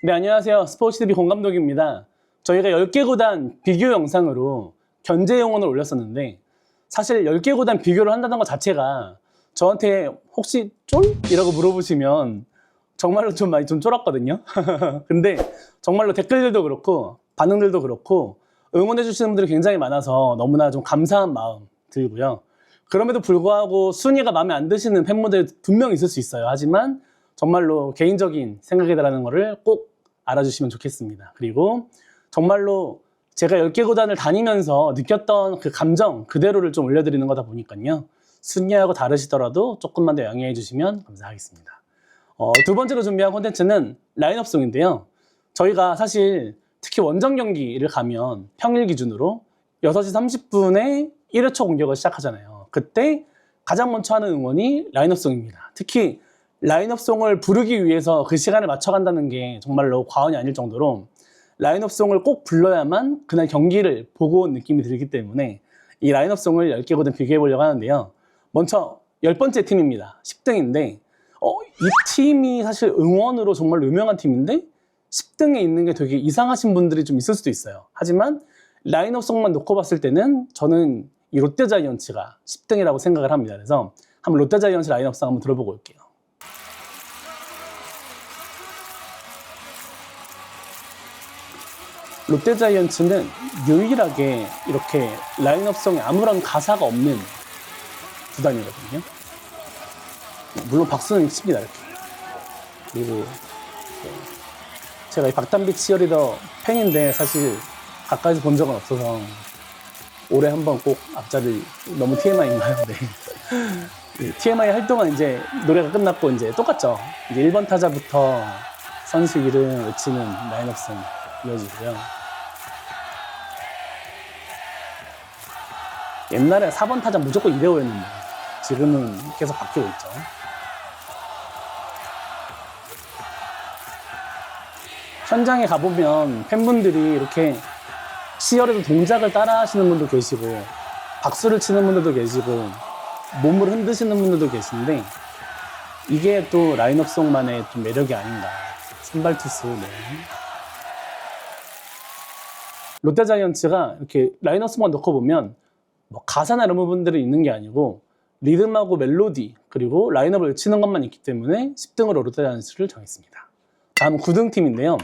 네, 안녕하세요. 스포츠TV 공감독입니다. 저희가 10개 구단 비교 영상으로 견제 용언을 올렸었는데 사실 10개 구단 비교를 한다는 것 자체가 저한테 혹시 쫄? 이라고 물어보시면 정말로 좀 많이 좀 쫄았거든요. 근데 정말로 댓글들도 그렇고 반응들도 그렇고 응원해 주시는 분들이 굉장히 많아서 너무나 좀 감사한 마음 들고요. 그럼에도 불구하고 순위가 마음에 안 드시는 팬분들 분명 있을 수 있어요. 하지만 정말로 개인적인 생각이라는 거를 꼭 알아주시면 좋겠습니다. 그리고 정말로 제가 10개 구단을 다니면서 느꼈던 그 감정 그대로를 좀 올려드리는 거다 보니까요. 순위하고 다르시더라도 조금만 더 양해해 주시면 감사하겠습니다. 어, 두 번째로 준비한 콘텐츠는 라인업송인데요. 저희가 사실 특히 원정 경기를 가면 평일 기준으로 6시 30분에 1회초 공격을 시작하잖아요. 그때 가장 먼저 하는 응원이 라인업송입니다. 특히 라인업송을 부르기 위해서 그 시간을 맞춰간다는 게 정말로 과언이 아닐 정도로 라인업송을 꼭 불러야만 그날 경기를 보고 온 느낌이 들기 때문에 이 라인업송을 10개 거든 비교해 보려고 하는데요. 먼저 열 번째 팀입니다. 10등인데 어, 이 팀이 사실 응원으로 정말 유명한 팀인데 10등에 있는 게 되게 이상하신 분들이 좀 있을 수도 있어요. 하지만 라인업송만 놓고 봤을 때는 저는 이 롯데자이언츠가 10등이라고 생각을 합니다. 그래서 한번 롯데자이언츠 라인업송 한번 들어보고 올게요. 롯데자이언츠는 유일하게 이렇게 라인업성에 아무런 가사가 없는 구단이거든요. 물론 박수는 칩니다 이렇게. 그리고 네. 제가 이 박담비 치어리더 팬인데 사실 가까이서 본 적은 없어서 올해 한번 꼭 앞자리 너무 TMI인가요? 네. 이 TMI 활동은 이제 노래가 끝났고 이제 똑같죠. 이제 1번 타자부터 선수 이름 외치는 라인업성 이어지고요. 옛날에 4번 타자 무조건 2대5였는데 지금은 계속 바뀌고 있죠. 현장에 가보면 팬분들이 이렇게 시열에도 동작을 따라 하시는 분도 계시고 박수를 치는 분들도 계시고 몸을 흔드시는 분들도 계신데 이게 또 라인업송만의 좀 매력이 아닌가 선발 투수 네. 롯데자이언츠가 이렇게 라인업송만 넣고 보면 뭐 가사나 이런 부분들이 있는 게 아니고 리듬하고 멜로디 그리고 라인업을 외치는 것만 있기 때문에 10등으로 롯데자이언츠를 정했습니다. 다음 9등 팀인데요.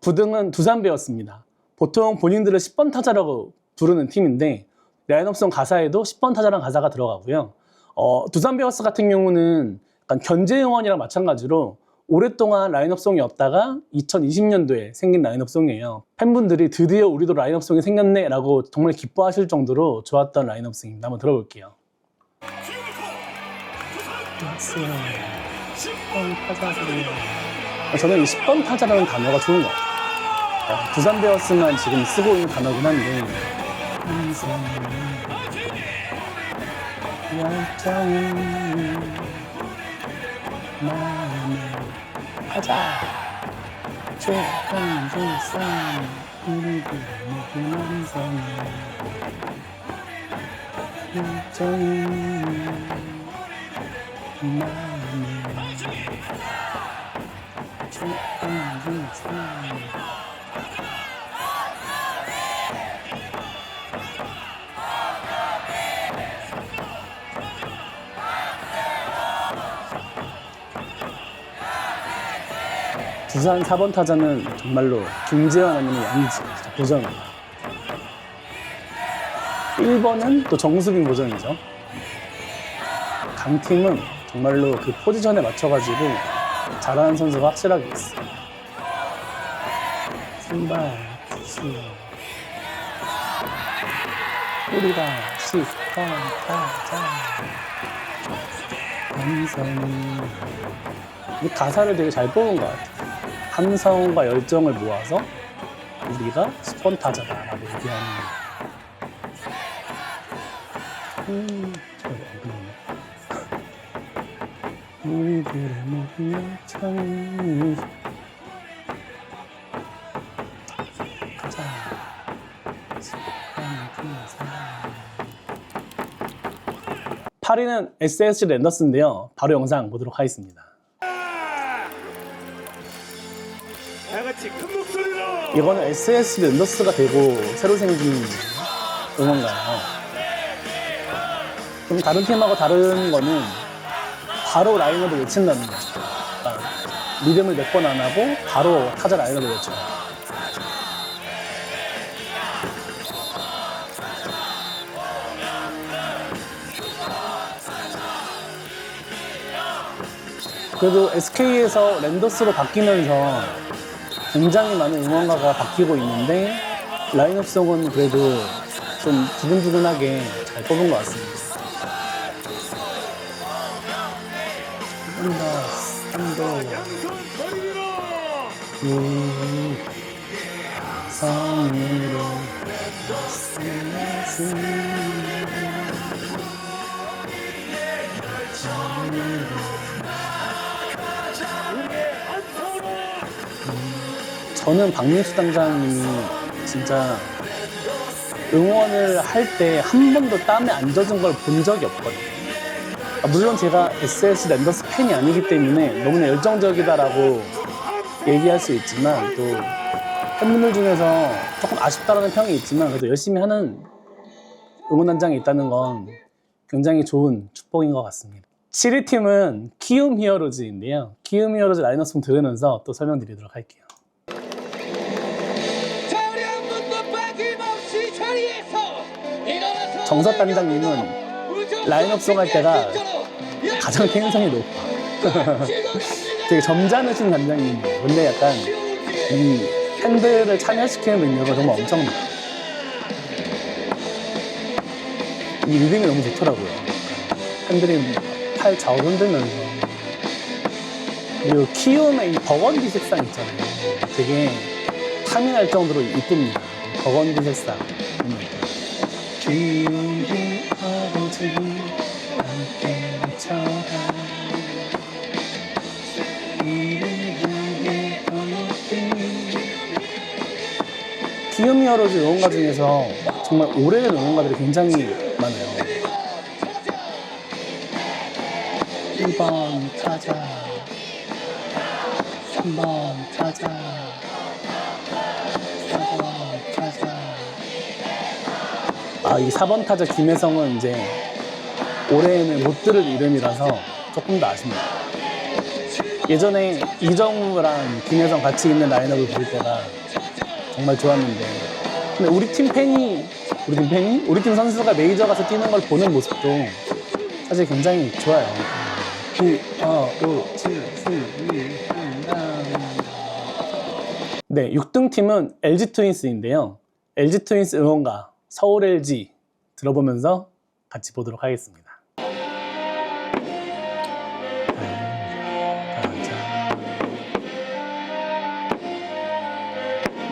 9등은 두산 베어스입니다. 보통 본인들을 10번 타자라고 부르는 팀인데 라인업송 가사에도 10번 타자라는 가사가 들어가고요. 어, 두산 베어스 같은 경우는 견제 응원이랑 마찬가지로 오랫동안 라인업송이 없다가 2020년도에 생긴 라인업송이에요. 팬분들이 드디어 우리도 라인업송이 생겼네 라고 정말 기뻐하실 정도로 좋았던 라인업송입니다. 한번 들어볼게요. 10번 타자 저는 이 10번 타자라는 단어가 좋은 것 같아요. 어, 두산 베어스만 지금 쓰고 있는 단어긴 한데 열정이 마음에 가자. 조금 산 우리도 모두 남성 열정이 마 두산 4번 타자는 정말로 김재환 아니면 양의지 진짜 고정입니다. 1번은 또 정수빈 고정이죠. 강팀은 정말로 그 포지션에 맞춰가지고 잘하는 선수가 확실하게 있어요. 선발, 투수, 우리가 10번 타자, 완성이 이 가사를 되게 잘 뽑은 것 같아요. 함성과 열정을 모아서 우리가 10번 타자다라고 얘기하는 음. 우리들의 모든 열정이 가자. 10번 타자. 8위는 SSG 랜더스인데요. 바로 영상 보도록 하겠습니다. 이거는 SS 랜더스가 되고 새로 생긴 응원가예요. 그럼 다른 팀하고 다른 거는 바로 라인업을 외친다는 거죠. 그러니까 리듬을 몇 번 안 하고 바로 타자 라인업을 외쳐요. 그래도 SK에서 랜더스로 바뀌면서 굉장히 많은 응원가가 바뀌고 있는데 라인업송은 그래도 좀 두근두근하게 잘 뽑은 것 같습니다. 한다, 한도, 양손 거리로 음, 성으로 저는 박민수 당장님이 진짜 응원을 할 때 한 번도 땀에 안 젖은 걸 본 적이 없거든요. 아, 물론 제가 SS 랜더스 팬이 아니기 때문에 너무나 열정적이다라고 얘기할 수 있지만 또 팬분들 중에서 조금 아쉽다라는 평이 있지만 그래도 열심히 하는 응원단장이 있다는 건 굉장히 좋은 축복인 것 같습니다. 7위 팀은 키움 히어로즈인데요. 키움 히어로즈 라이너송 들으면서 또 설명드리도록 할게요. 정석 단장님은 라인업 할 때가 가장 텐션이 높아. 되게 점잖으신 단장님이에요. 근데 약간 이 팬들을 참여시키는 능력은 정말 엄청나요. 이 리듬이 너무 좋더라고요. 팬들이 팔 좌우 흔들면서. 그리고 키움의 이 버건디 색상 있잖아요. 되게 탐이 날 정도로 이쁩니다. 버건디 색상. 기욤 히어로즈 응원가 중에서 정말 오래된 응원가들이 굉장히 많아요. 1번 타자 3번 타자 아, 이 4번 타자 김혜성은 이제 올해에는 못 들을 이름이라서 조금 더 아쉽네요. 예전에 이정우랑 김혜성 같이 있는 라인업을 볼 때가 정말 좋았는데 근데 우리 팀 팬이 우리 팀 팬이 우리 팀 선수가 메이저 가서 뛰는 걸 보는 모습도 사실 굉장히 좋아요. 이, 어, 우, 치, 시, 이, 음, 네, 6등 팀은 LG 트윈스인데요. LG 트윈스 응원가 서울 LG 들어보면서 같이 보도록 하겠습니다.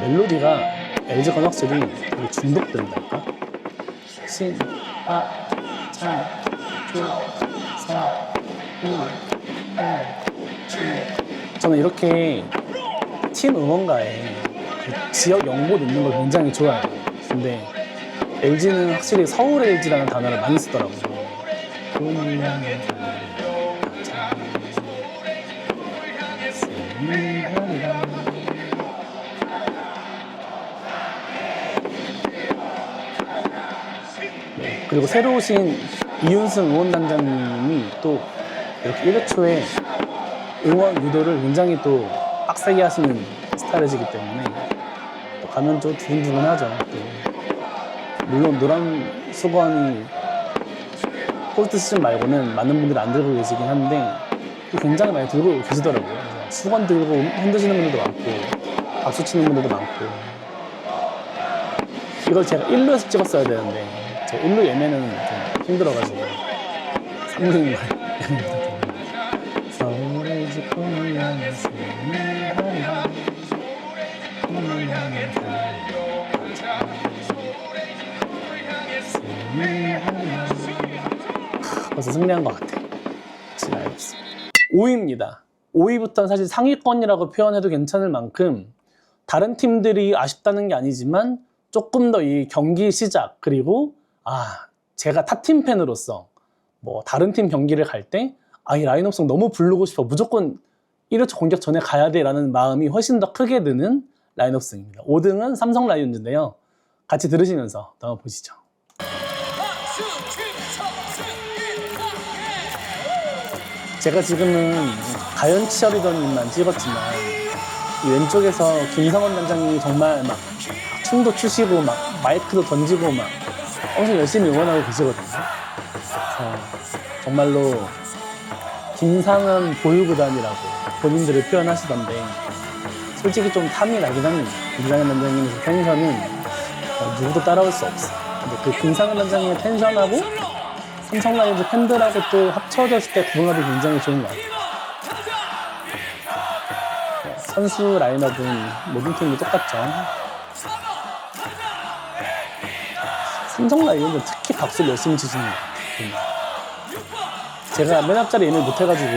멜로디가 LG 건 확실히 되게 중독된달까? 신, 아, 차, 조, 사, 우, 에, 주. 저는 이렇게 팀 응원가에 그 지역 연고 넣는 걸 굉장히 좋아해요. 근데 LG는 확실히 서울 LG라는 단어를 많이 쓰더라고요. 그리고 새로 오신 이윤승 응원단장님이 또 이렇게 1회 초에 응원 유도를 굉장히 또 빡세게 하시는 스타일이시기 때문에 또 가면 좀 두근두근하죠. 또. 물론 노란 수건이 폴트 시즌 말고는 많은 분들이 안 들고 계시긴 한데 또 굉장히 많이 들고 계시더라고요. 수건 들고 흔드시는 분들도 많고 박수 치는 분들도 많고 이걸 제가 1루에서 찍었어야 되는데 제 1루 예매는 좀 힘들어가지고 3루 예매 부탁드립니다. 서울의 집을 향해서 향 벌써 승리한 것 같아. 지금 알겠습니다. 5위입니다. 5위부터는 사실 상위권이라고 표현해도 괜찮을 만큼 다른 팀들이 아쉽다는 게 아니지만 조금 더 이 경기 시작 그리고 아 제가 타팀 팬으로서 뭐 다른 팀 경기를 갈 때 아 이 라인업송 너무 부르고 싶어 무조건 1회초 공격 전에 가야 돼라는 마음이 훨씬 더 크게 드는 라인업승입니다. 5등은 삼성 라이온즈인데요. 같이 들으시면서 한번 보시죠. 제가 지금은 가연 치어리더님만 찍었지만 이 왼쪽에서 김상원 단장님이 정말 막 춤도 추시고 막 마이크도 던지고 막 엄청 열심히 응원하고 계시거든요. 그래서 정말로 김상은 보유구단이라고 본인들을 표현하시던데 솔직히 좀 탐이 나긴 합니다. 김상현 단장님의 텐션은 어, 누구도 따라올 수 없어. 근데 그 김상현 단장님의 텐션하고 삼성 라이온즈 팬들하고 또 합쳐졌을 때 구분하기 굉장히 좋은 것 같아요. 네, 선수 라인업은 모든 팀이 똑같죠. 삼성 라이온즈 특히 박수를 열심히 치시는 것 같아요. 제가 맨 앞자리 예매를 못해가지고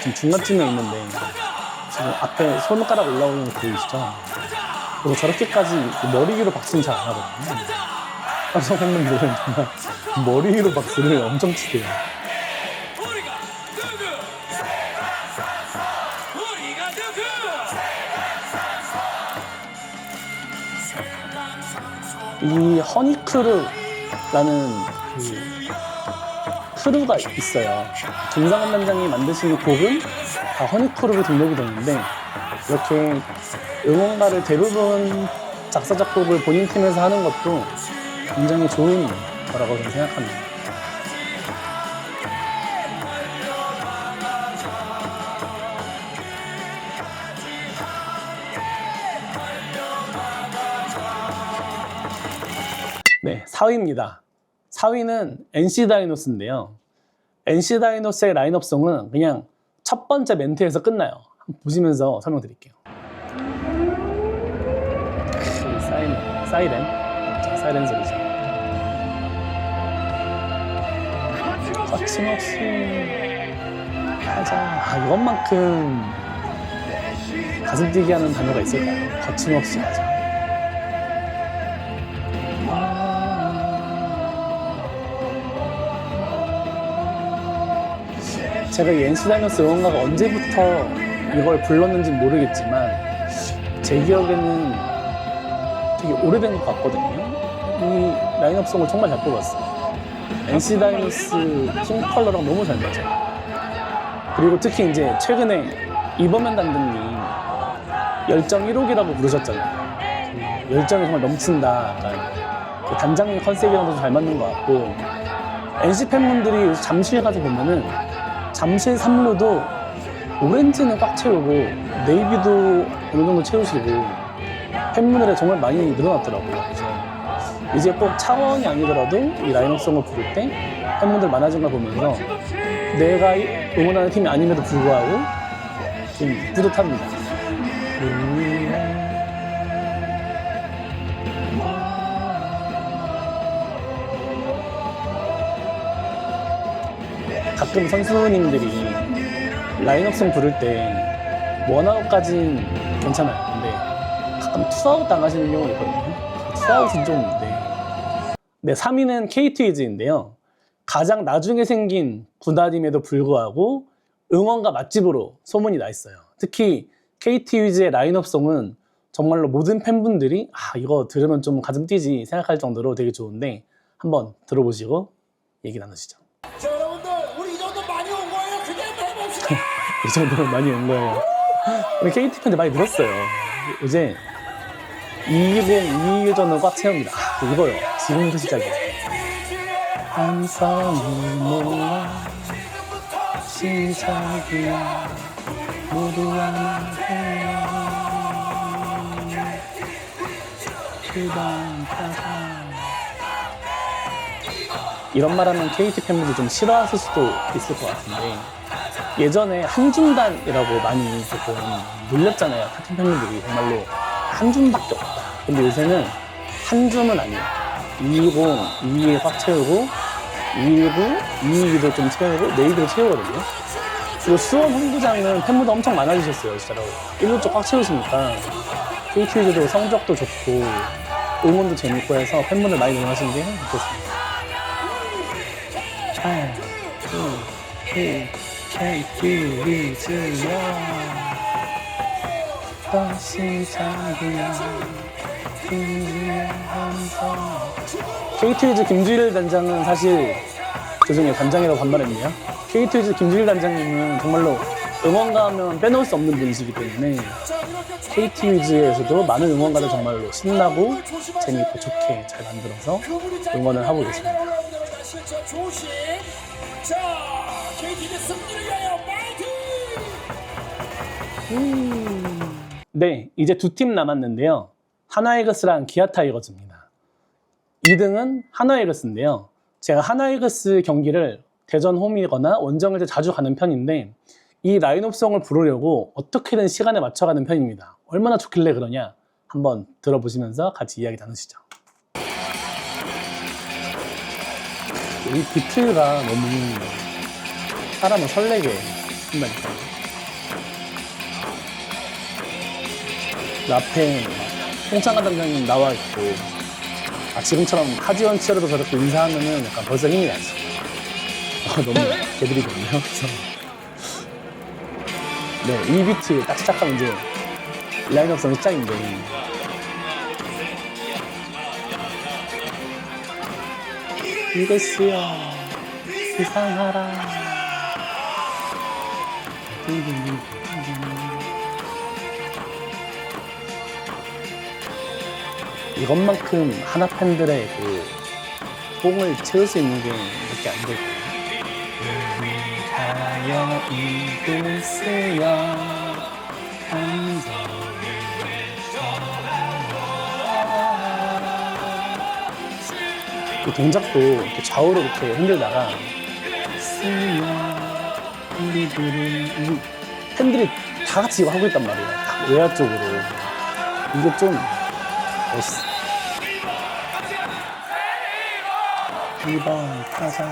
지금 중간쯤에 있는데 지금 앞에 손가락 올라오는 거 보이시죠? 그리고 저렇게까지 머리 위로 박수는 잘 안 하거든요. 삼성 팬분들은 정말 머리 위로 박수를 엄청 치세요. 이 허니크루라는 그 크루가 있어요. 김상원 단장이 만드신 곡은 다 허니크루로 등록이 되는데 이렇게 응원가를 대부분 작사 작곡을 본인 팀에서 하는 것도 굉장히 좋은 거라고 저는 생각합니다. 네, 4위입니다. 4위는 NC 다이노스인데요. NC 다이노스의 라인업송은 그냥 첫 번째 멘트에서 끝나요. 한번 보시면서 설명드릴게요. 크, 사이렌, 사이렌 소리죠. 거침없이 가자. 아, 이것만큼 가슴 뛰게 하는 단어가 있을까요? 거침없이 가자. 제가 이 NC 다이노스 응원가가 언제부터 이걸 불렀는지 모르겠지만 제 기억에는 되게 오래된 것 같거든요. 이 라인업송을 정말 잘 뽑았어요. NC 다이노스 팀 컬러랑 너무 잘 맞아요. 그리고 특히 이제 최근에 이범현 단장님 열정 1호기라고 부르셨잖아요. 그 열정이 정말 넘친다. 그 단장님 컨셉이랑도 잘 맞는 것 같고 NC 팬분들이 잠실 가서 보면은 잠실 삼루도 오렌지는 꽉 채우고 네이비도 어느 정도 채우시고 팬분들이 정말 많이 늘어났더라고요. 이제 꼭 차원이 아니더라도 이 라인업송을 부를 때 팬분들 많아진 걸 보면서 내가 응원하는 팀이 아님에도 불구하고 좀 뿌듯합니다. 가끔 선수님들이 라인업송 부를 때 원아웃까진 괜찮아요. 근데 가끔 투아웃 당하시는 경우가 있거든요. 투아웃은 좀 네. 네, 3위는 KT 위즈인데요. 가장 나중에 생긴 구단임에도 불구하고 응원가 맛집으로 소문이 나 있어요. 특히 KT 위즈의 라인업송은 정말로 모든 팬분들이 아 이거 들으면 좀 가슴 뛰지 생각할 정도로 되게 좋은데 한번 들어보시고 얘기 나누시죠. 자 여러분들 우리 이 정도 많이 온 거예요. 그냥 해봅시다. 이 정도면 많이 온 거예요. 우리 KT 팬들 많이 늘었어요. 이제 2022전은 꽉 채웁니다. 아, 이거요. 지금부터 시작이에요. 한성이 모아 시작이야 모두 하나해 가자 이런 말 하면 KT 팬분들 좀 싫어하실 수도 있을 것 같은데 예전에 한중단이라고 많이 조금 놀렸잖아요. 같은 팬분들이 정말로 한 줌밖에 없다. 근데 요새는 한 줌은 아니에요. 220, 22에 확 채우고 219, 222도 좀 채우고 네이비도 채우거든요. 그리고 수원 홈구장은 팬분들 엄청 많아지셨어요. 진짜로 1루 쪽꽉 채우시니까 KT도 성적도 좋고 응원도 재밌고 해서 팬분들 많이 응원하시는 게 좋겠습니다. 둘, 셋, KT 위즈야. 것이 자기야 KT 위즈 김주일 단장은 사실 죄송해요 단장이라고 반말했네요 KT 위즈 김주일 단장님은 정말로 응원가 하면 빼놓을 수 없는 분이시기 때문에 KT 위즈에서도 많은 응원가를 정말로 신나고 재미있고 좋게 잘 만들어서 응원을 하고 계십니다 파이팅! 네, 이제 두 팀 남았는데요. 하나이글스랑 기아 타이거즈입니다. 2등은 하나이글스인데요. 제가 하나이글스 경기를 대전 홈이거나 원정일 때 자주 가는 편인데 이 라인업성을 부르려고 어떻게든 시간에 맞춰가는 편입니다. 얼마나 좋길래 그러냐? 한번 들어보시면서 같이 이야기 나누시죠. 이 비트가 너무 사람을 설레게 한다니까요. 그 앞에 홍창가 단장님 나와 있고 아, 지금처럼 하지원 치어도 저렇게 인사하면은 약간 벌써 힘이 나지. 아, 너무 개들이거든요. 그래서 네, 이 비트 딱 시작하면 이제 라인업성 시작인데 이것이여 이상하라 이것만큼 하나 팬들의 그 뽕을 채울 수 있는 게 몇개 안될 거예요. 가여 이글스여 그 동작도 이렇게 좌우로 이렇게 흔들다가 이 팬들이 다 같이 이거 하고 있단 말이에요. 다 외야 쪽으로 이게 좀 멋있어. 이번 타자.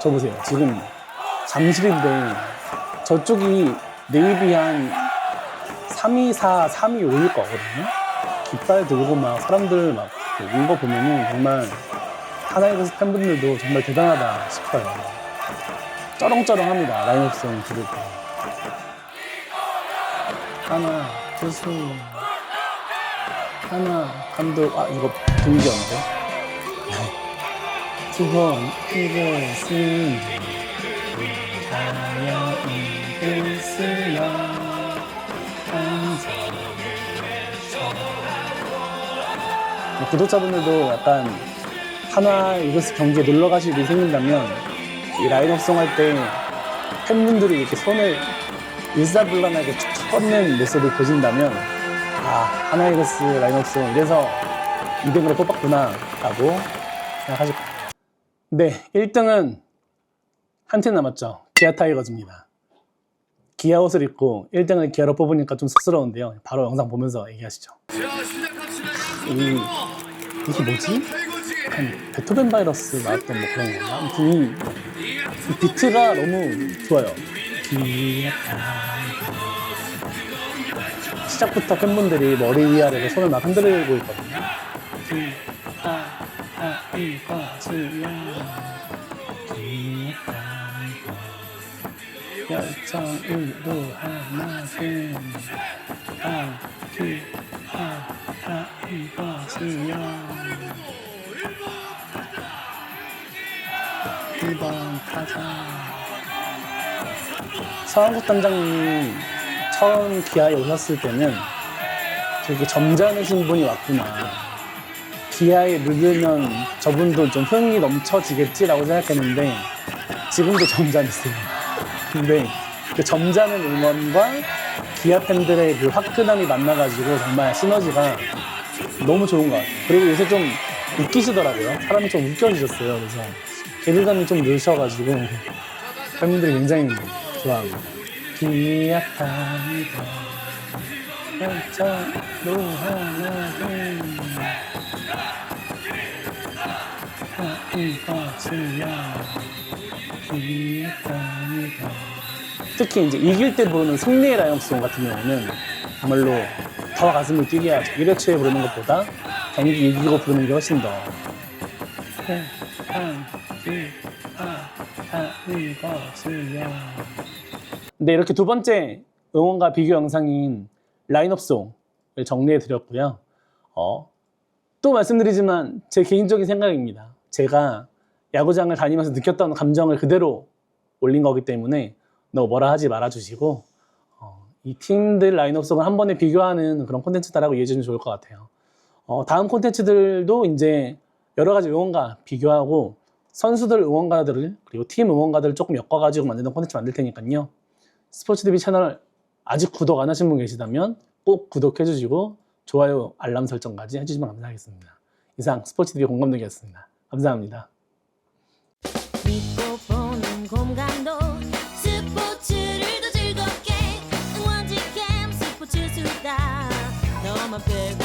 저 보세요. 지금 잠실인데 저쪽이 네이비 한 324, 325일 거거든요. 깃발 들고 막 사람들 막 온 거 보면은 정말 하나이글스 팬분들도 정말 대단하다 싶어요. 쩌렁쩌렁합니다. 라인업성 들을 때. 하나, 투수. 하나, 감독. 아, 이거 분위기였는데? 두 번, 이것은 가야 이글스여 항상 구독자분들도 약간 한화 이글스 경기에 놀러 가실 일이 생긴다면 이 라인업송 할 때 팬분들이 이렇게 손을 일사불란하게 뻗는 모습을 보신다면 이글스 라인업송 이래서 2등으로 뽑았구나 라고 생각하실 거예요 네 1등은 한 팀 남았죠 기아 타이거즈입니다 기아 옷을 입고 1등을 기아로 뽑으니까 좀 쑥스러운데요 바로 영상 보면서 얘기하시죠 이, 이게 뭐지? 약간 베토벤 바이러스 나왔던 뭐 그런 건가? 아무튼 이, 이 비트가 너무 좋아요. 시작부터 팬분들이 머리 위아래로 손을 막 흔들고 있거든요. 열정으로 하나씩 이것이여 이번 타자 서한국 단장님 처음 기아에 오셨을 때는 되게 점잖으신 분이 왔구나 기아에 늙으면 저분도 좀 흥이 넘쳐지겠지라고 생각했는데 지금도 점잖으세요 근데 그 점잖은 응원과 기아 팬들의 그 화끈함이 만나가지고 정말 시너지가 너무 좋은 것 같아요. 그리고 요새 좀 웃기시더라고요. 사람이 좀 웃겨지셨어요. 그래서 개들감이 좀 늘셔가지고 팬분들이 굉장히 좋아하고 기아 타이거 열정 노하나는 이것이야. 타이거 특히 이제 이길 때 부르는 승리의 라이언송 같은 경우는 정말로 더 가슴을 뛰게 하죠. 1회초에 부르는 것보다 경기 이기고 부르는 게 훨씬 더. 네, 이 렇게 두 번째 응원가 비교 영상인 라인업송을 정리해 드렸고요. 어, 또 말씀드리지만 제 개인적인 생각입니다. 제가 야구장을 다니면서 느꼈던 감정을 그대로 올린 거기 때문에 너무 뭐라 하지 말아 주시고 어, 이 팀들 라인업송을 한 번에 비교하는 그런 콘텐츠다라고 이해해 주면 좋을 것 같아요. 어, 다음 콘텐츠들도 이제 여러 가지 응원가 비교하고 선수들 응원가들을 그리고 팀 응원가들을 조금 엮어가지고 만드는 콘텐츠 만들 테니까요. 스포츠 TV 채널 아직 구독 안 하신 분 계시다면 꼭 구독해 주시고 좋아요, 알람 설정까지 해주시면 감사하겠습니다. 이상 스포츠 TV 공감독이었습니다. 감사합니다. 믿고 보는 공감도 스포츠를 더 즐겁게 응원지 캠 스포츠 수다 너만 빼고